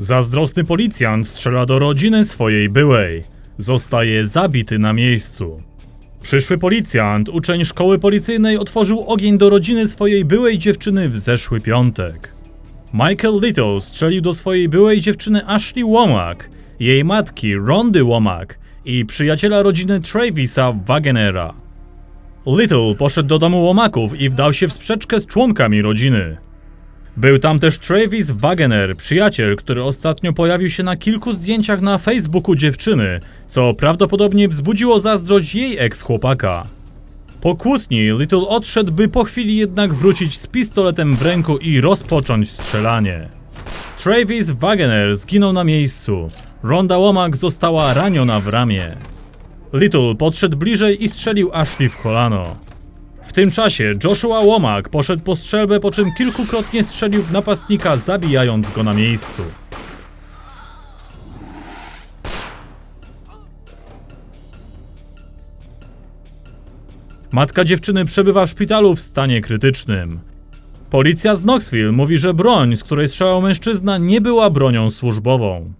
Zazdrosny policjant strzela do rodziny swojej byłej. Zostaje zabity na miejscu. Przyszły policjant, uczeń szkoły policyjnej, otworzył ogień do rodziny swojej byłej dziewczyny w zeszły piątek. Michael Little strzelił do swojej byłej dziewczyny Ashley Womack, jej matki Rondy Womack i przyjaciela rodziny Travisa Wagenera. Little poszedł do domu Womaków i wdał się w sprzeczkę z członkami rodziny. Był tam też Travis Wagener, przyjaciel, który ostatnio pojawił się na kilku zdjęciach na Facebooku dziewczyny, co prawdopodobnie wzbudziło zazdrość jej ex-chłopaka. Po kłótni Little odszedł, by po chwili jednak wrócić z pistoletem w ręku i rozpocząć strzelanie. Travis Wagener zginął na miejscu. Ronda Womack została raniona w ramię. Little podszedł bliżej i strzelił Ashley w kolano. W tym czasie Joshua Womack poszedł po strzelbę, po czym kilkukrotnie strzelił w napastnika, zabijając go na miejscu. Matka dziewczyny przebywa w szpitalu w stanie krytycznym. Policja z Knoxville mówi, że broń, z której strzelał mężczyzna, nie była bronią służbową.